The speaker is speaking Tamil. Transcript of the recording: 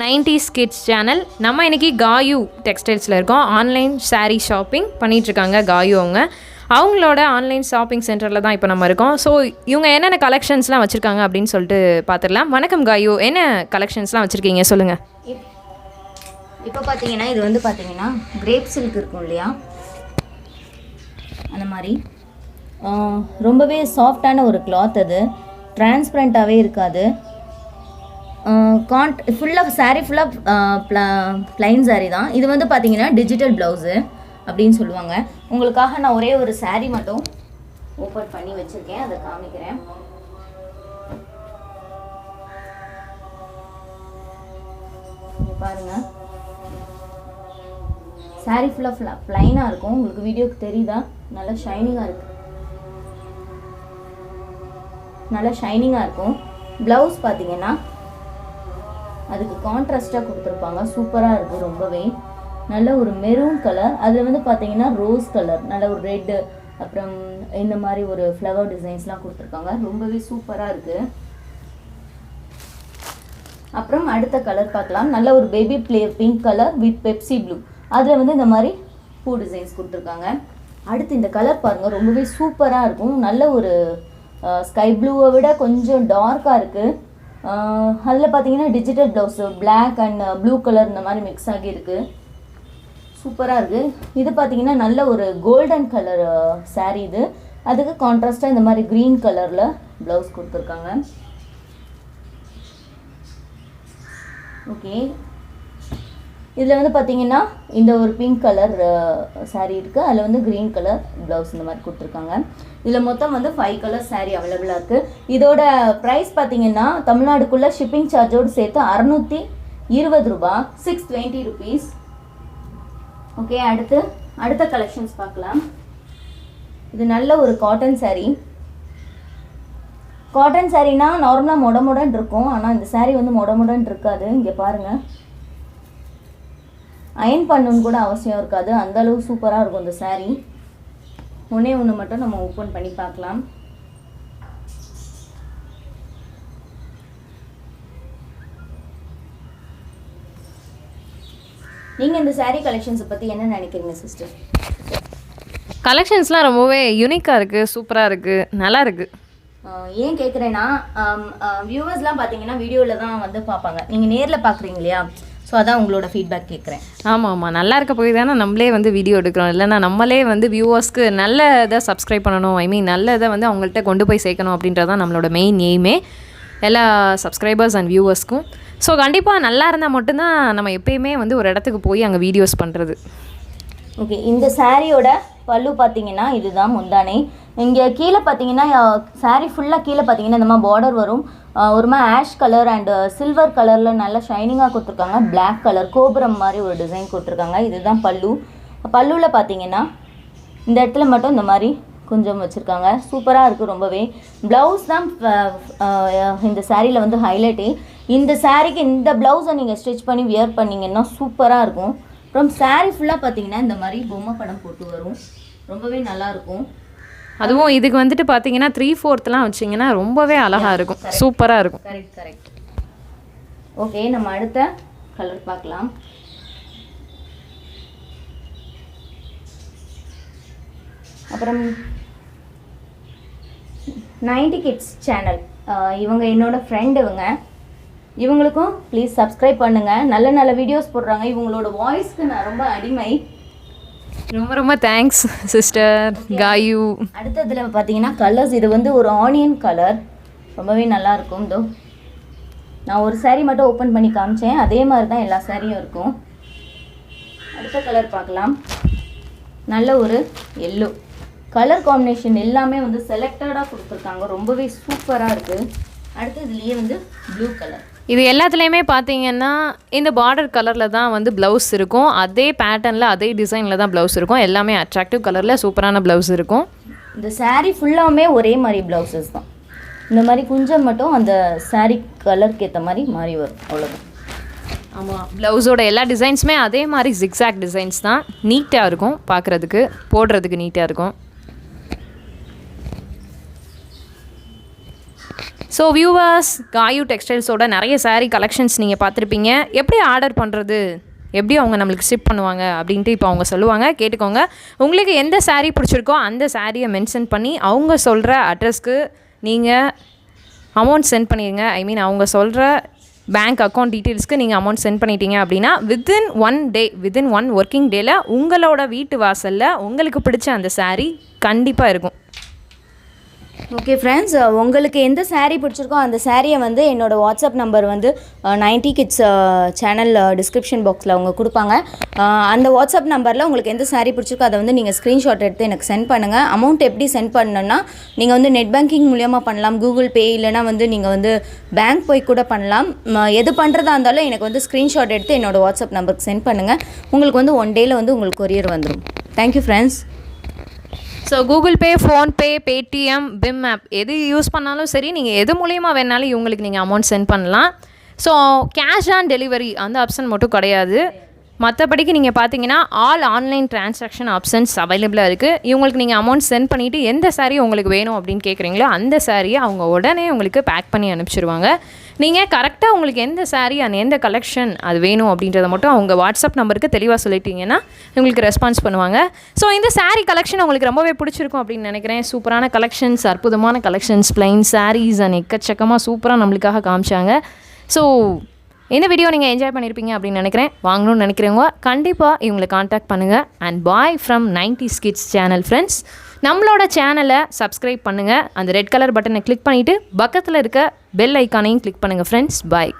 Nineties kids channel. நம்ம இன்றைக்கி காயு டெக்ஸ்டைல்ஸில் இருக்கோம். ஆன்லைன் சாரீ ஷாப்பிங் பண்ணிகிட்ருக்காங்க காயு அவங்க. அவங்களோட ஆன்லைன் ஷாப்பிங் சென்டரில் தான் இப்போ நம்ம இருக்கோம். ஸோ இவங்க என்னென்ன கலெக்ஷன்ஸ்லாம் வச்சுருக்காங்க அப்படின்னு சொல்லிட்டு பார்த்துடலாம் வணக்கம் காயு. என்ன கலெக்ஷன்ஸ்லாம் வச்சுருக்கீங்க? சொல்லுங்கள் இப்போ பார்த்தீங்கன்னா இது வந்து பார்த்தீங்கன்னா கிரேப் சில்க் இருக்கும் இல்லையா? அந்த மாதிரி. ரொம்பவே சாஃப்டான ஒரு கிளாத் அது. டிரான்ஸ்பரண்ட்டாகவே இருக்காது. காண்ட் ஃபுல்லாக சாரீ ஃபுல்லாக ப்ளைன் சாரீ தான். இது வந்து பார்த்தீங்கன்னா டிஜிட்டல் ப்ளவுஸு அப்படின்னு சொல்லுவாங்க. உங்களுக்காக நான் ஒரே ஒரு சாரீ மட்டும் ஓப்பன் பண்ணி வச்சுருக்கேன். அதை காமிக்கிறேன். பாருங்க. பாருங்க ஃபுல்லாக ஃபுல்லாக ப்ளைனாக இருக்கும். உங்களுக்கு வீடியோக்கு தெரியுதா? நல்லா ஷைனிங்காக இருக்கு. நல்லா ஷைனிங்காக இருக்கும். ப்ளவுஸ் பார்த்தீங்கன்னா அதுக்கு கான்ட்ராஸ்டாக கொடுத்துருப்பாங்க. சூப்பராக இருக்குது ரொம்பவே. நல்ல ஒரு மெரூன் கலர் அதில் வந்து பார்த்தீங்கன்னா ரோஸ் கலர் நல்ல ஒரு ரெட்டு அப்புறம் இந்த மாதிரி ஒரு ஃப்ளவர் டிசைன்ஸ்லாம் கொடுத்துருக்காங்க. ரொம்பவே சூப்பராக இருக்குது அப்புறம் அடுத்த கலர் பார்க்கலாம். நல்ல ஒரு baby play pink colour with Pepsi blue அதில் வந்து இந்த மாதிரி பூ டிசைன்ஸ் கொடுத்துருக்காங்க. அடுத்து இந்த கலர் பாருங்கள் ரொம்பவே சூப்பராக இருக்கும். நல்ல ஒரு ஸ்கை ப்ளூவை விட கொஞ்சம் டார்க்காக இருக்குது அதில் பார்த்தீங்கன்னா digital blouse black and blue colour இந்த மாதிரி மிக்ஸ் ஆகி இருக்குது சூப்பராக இருக்குது இது பார்த்தீங்கன்னா நல்ல ஒரு கோல்டன் கலர் சாரீ இது. அதுக்கு கான்ட்ராஸ்ட்டாக இந்த மாதிரி க்ரீன் கலரில் ப்ளவுஸ் கொடுத்துருக்காங்க. ஓகே இதில் வந்து பார்த்தீங்கன்னா இந்த ஒரு பிங்க் கலர் சாரீ இருக்குது அதில் வந்து க்ரீன் கலர் ப்ளவுஸ் இந்த மாதிரி கொடுத்துருக்காங்க. இதில் மொத்தம் வந்து ஃபைவ் கலர் சாரீ அவைலபிளாக இருக்குது இதோட ப்ரைஸ் பார்த்தீங்கன்னா தமிழ்நாடுக்குள்ளே ஷிப்பிங் சார்ஜோடு சேர்த்து அறநூற்றி இருபது ரூபா சிக்ஸ் டுவெண்ட்டி ருபீஸ் ஓகே அடுத்து அடுத்த கலெக்ஷன்ஸ் பார்க்கலாம். இது நல்ல ஒரு காட்டன் சாரீ காட்டன் சாரீனா நார்மலாக மொட இருக்கும். ஆனால் இந்த சாரீ வந்து மொட இருக்காது. இங்கே பாருங்கள் அயன் பண்ணணுன்னு கூட அவசியம் இருக்காது. அந்த அளவு சூப்பராக இருக்கும் இந்த சாரீ ஒன்றே ஒன்று மட்டும் நம்ம ஓப்பன் பண்ணி பார்க்கலாம். நீங்கள் இந்த saree கலெக்ஷன்ஸை பற்றி என்ன நினைக்கிறீங்க சிஸ்டர் கலெக்ஷன்ஸ்லாம் ரொம்பவே யூனிக்காக இருக்குது சூப்பராக இருக்குது நல்லா இருக்குது ஏன் கேட்குறேன்னா வியூவர்ஸ்லாம் பார்த்தீங்கன்னா வீடியோவில் தான் வந்து பார்ப்பாங்க. நீங்கள் நேரில் பார்க்குறீங்க இல்லையா? ஸோ அதான் உங்களோட ஃபீட்பேக் கேட்குறேன் ஆமாம் ஆமாம் நல்லா இருக்க போய் தானே நம்மளே வந்து வீடியோ எடுக்கிறோம். இல்லைன்னா நம்மளே வந்து வியூவர்ஸ்க்கு நல்ல இதை சப்ஸ்கிரைப் பண்ணணும். ஐ மீன் நல்ல இதை வந்து அவங்கள்ட்ட கொண்டு போய் சேர்க்கணும் அப்படின்றது தான் நம்மளோட மெயின் எய்மே எல்லா சப்ஸ்கிரைபர்ஸ் அண்ட் வியூவர்ஸ்க்கும் ஸோ கண்டிப்பாக நல்லா இருந்தால் மட்டும்தான் நம்ம எப்பயுமே வந்து ஒரு இடத்துக்கு போய் அங்கே வீடியோஸ் பண்ணுறது ஓகே இந்த சாரியோட பல்லு பார்த்தீங்கன்னா இதுதான் முந்தானை. இங்கே கீழே பார்த்தீங்கன்னா சாரி ஃபுல்லாக கீழே பார்த்தீங்கன்னா இந்த மாதிரி பார்டர் வரும். ஒருமா ஒரு மாதிரி ஆஷ் கலர் அண்டு சில்வர் கலரில் நல்லா ஷைனிங்காக கொடுத்துருக்காங்க. பிளாக் கலர் கோபுரம் மாதிரி ஒரு டிசைன் கொடுத்துருக்காங்க. இதுதான் பல்லு. பல்லுவில் பார்த்தீங்கன்னா இந்த இடத்துல மட்டும் இந்த மாதிரி கொஞ்சம் வச்சுருக்காங்க. சூப்பராக இருக்குது ரொம்பவே. ப்ளவுஸ் தான் இந்த சாரியில் வந்து ஹைலைட்டே இந்த சாரிக்கு இந்த ப்ளவுஸை நீங்கள் ஸ்டிச் பண்ணி வியர் பண்ணிங்கன்னா சூப்பராக இருக்கும். அப்புறம் saree ஃபுல்லாக பார்த்தீங்கன்னா இந்த மாதிரி பொம்மை படம் போட்டு வரும். ரொம்பவே நல்லாயிருக்கும் அதுவும் இதுக்கு வந்துட்டு பார்த்தீங்கன்னா த்ரீ ஃபோர்த்லாம் வச்சிங்கன்னா ரொம்பவே அழகாக இருக்கும். சூப்பராக இருக்கும். கரெக்ட் கரெக்ட் ஓகே நம்ம அடுத்த கலர் பார்க்கலாம். அப்புறம் நைன்டி கிட்ஸ் சேனல் இவங்க என்னோட ஃப்ரெண்ட் இவங்க. இவங்களுக்கும் ப்ளீஸ் சப்ஸ்கிரைப் பண்ணுங்கள் நல்ல நல்ல வீடியோஸ் போடுறாங்க. இவங்களோட வாய்ஸ்க்கு நான் ரொம்ப அடிமை. ரொம்ப ரொம்ப தேங்க்ஸ் சிஸ்டர் காயு அடுத்ததுல பார்த்தீங்கன்னா கலர்ஸ் இது வந்து ஒரு ஆனியன் கலர் ரொம்பவே நல்லா இருக்கும். இதோ நான் ஒரு saree மட்டும் ஓப்பன் பண்ணி காமிச்சேன். அதே மாதிரி தான் எல்லா சாரியும் இருக்கும். அடுத்த கலர் பார்க்கலாம். நல்ல ஒரு எல்லோ கலர் காம்பினேஷன் எல்லாமே வந்து செலக்டடாக கொடுத்துருக்காங்க. ரொம்பவே சூப்பராக இருக்குது அடுத்து இதுலேயே வந்து ப்ளூ கலர் இது எல்லாத்துலேயுமே பார்த்தீங்கன்னா இந்த பார்டர் கலரில் தான் வந்து ப்ளவுஸ் இருக்கும். அதே பேட்டர்னில் அதே டிசைனில் தான் ப்ளவுஸ் இருக்கும். எல்லாமே அட்ராக்டிவ் கலரில் சூப்பரான ப்ளவுஸ் இருக்கும். இந்த saree ஃபுல்லாமே ஒரே மாதிரி ப்ளவுசஸ் தான். இந்த மாதிரி குஞ்சம் மட்டும் அந்த saree கலருக்கு ஏற்ற மாதிரி மாறி வரும். அவ்வளோதான் ஆமாம் ப்ளவுஸோட எல்லா டிசைன்ஸுமே அதே மாதிரி ஜிக்ஸாக் டிசைன்ஸ் தான். நீட்டாக இருக்கும் பார்க்குறதுக்கு போடுறதுக்கு நீட்டாக இருக்கும். ஸோ வியூவர்ஸ் காயு டெக்ஸ்டைல்ஸோட நிறைய சாரீ கலெக்ஷன்ஸ் நீங்கள் பார்த்துருப்பீங்க. எப்படி ஆர்டர் பண்ணுறது எப்படி அவங்க நம்மளுக்கு ஷிப் பண்ணுவாங்க? அப்படின்ட்டு இப்போ அவங்க சொல்லுவாங்க. கேட்டுக்கோங்க. உங்களுக்கு எந்த சாரீ பிடிச்சிருக்கோ அந்த சாரியை மென்ஷன் பண்ணி அவங்க சொல்கிற அட்ரஸ்க்கு நீங்கள் அமௌண்ட் சென்ட் பண்ணிடுங்க ஐ மீன் அவங்க சொல்கிற பேங்க் அக்கௌண்ட் டீட்டெயில்ஸ்க்கு நீங்கள் அமௌண்ட் சென்ட் பண்ணிட்டீங்க அப்படின்னா within one day within one working டேயில் உங்களோட வீட்டு வாசலில் உங்களுக்கு பிடிச்ச அந்த சாரீ கண்டிப்பாக இருக்கும். ஓகே ஃப்ரெண்ட்ஸ் உங்களுக்கு எந்த சாரீ பிடிச்சிருக்கோ அந்த சாரியை வந்து என்னோட வாட்ஸ்அப் நம்பர் வந்து நைன்டி கிட்ஸ் சேனல் டிஸ்கிரிப்ஷன் பாக்ஸில் அவங்க கொடுப்பாங்க. அந்த வாட்ஸ்அப் நம்பரில் உங்களுக்கு எந்த சாரீ பிடிச்சிருக்கோ அதை வந்து நீங்கள் ஸ்க்ரீன்ஷாட் எடுத்து எனக்கு சென்ட் பண்ணுங்கள் அமௌண்ட் எப்படி சென்ட் பண்ணணும்னா நீங்கள் வந்து நெட் பேங்கிங் மூலியமாக பண்ணலாம். கூகுள் பே இல்லைனா வந்து நீங்கள் வந்து பேங்க் போய் கூட பண்ணலாம். எது பண்ணுறதா இருந்தாலும் எனக்கு வந்து ஸ்க்ரீன்ஷாட் எடுத்து என்னோடய வாட்ஸ்அப் நம்பருக்கு சென்ட் பண்ணுங்கள் உங்களுக்கு வந்து ஒன் டேயில் வந்து உங்களுக்கு கொரியர் வந்துடும் thank you friends so Google Pay PhonePe Paytm BHIM app எது யூஸ் பண்ணாலும் சரி நீங்கள் எது மூலியமாக வேணாலும் இவங்களுக்கு நீங்கள் அமௌண்ட் சென்ட் பண்ணலாம். ஸோ கேஷ் ஆன் டெலிவரி அந்த ஆப்ஷன் மட்டும் கிடையாது. மற்றபடிக்கு நீங்கள் பார்த்தீங்கன்னா ஆல் ஆன்லைன் டிரான்சாக்ஷன் ஆப்ஷன்ஸ் அவைலபிளாக இருக்குது இவங்களுக்கு நீங்கள் அமௌண்ட் சென்ட் பண்ணிவிட்டு எந்த சாரீ உங்களுக்கு வேணும் அப்படின்னு கேட்குறீங்களோ அந்த சாரியை அவங்க உடனே உங்களுக்கு பேக் பண்ணி அனுப்பிச்சிருவாங்க. நீங்கள் கரெக்டாக உங்களுக்கு எந்த சாரீ அந்த எந்த கலெக்ஷன் அது வேணும் அப்படின்றத மட்டும் அவங்க வாட்ஸ்அப் நம்பருக்கு தெளிவாக சொல்லிட்டீங்கன்னா உங்களுக்கு ரெஸ்பான்ஸ் பண்ணுவாங்க. ஸோ இந்த சாரீ கலெக்ஷன் உங்களுக்கு ரொம்பவே பிடிச்சிருக்கும் அப்படின்னு நினைக்கிறேன். சூப்பரான கலெக்ஷன்ஸ் அற்புதமான கலெக்ஷன்ஸ் பிளைன் சாரீஸ் அண்ட் எக்கச்சக்கமாக சூப்பராக நம்மளுக்காக காமிச்சாங்க. ஸோ இந்த வீடியோ நீங்கள் என்ஜாய் பண்ணியிருப்பீங்க அப்படின்னு நினைக்கிறேன். வாங்கணும்னு நினைக்கிறவங்க கண்டிப்பாக இவங்களை காண்டாக்ட் பண்ணுங்கள் and bye from ninety kids channel friends நம்மளோட சேனலை சப்ஸ்கிரைப் பண்ணுங்கள் அந்த ரெட் கலர் பட்டனை கிளிக் பண்ணிவிட்டு பக்கத்தில் இருக்க பெல் ஐக்கானையும் கிளிக் பண்ணுங்கள் ஃப்ரெண்ட்ஸ் பாய்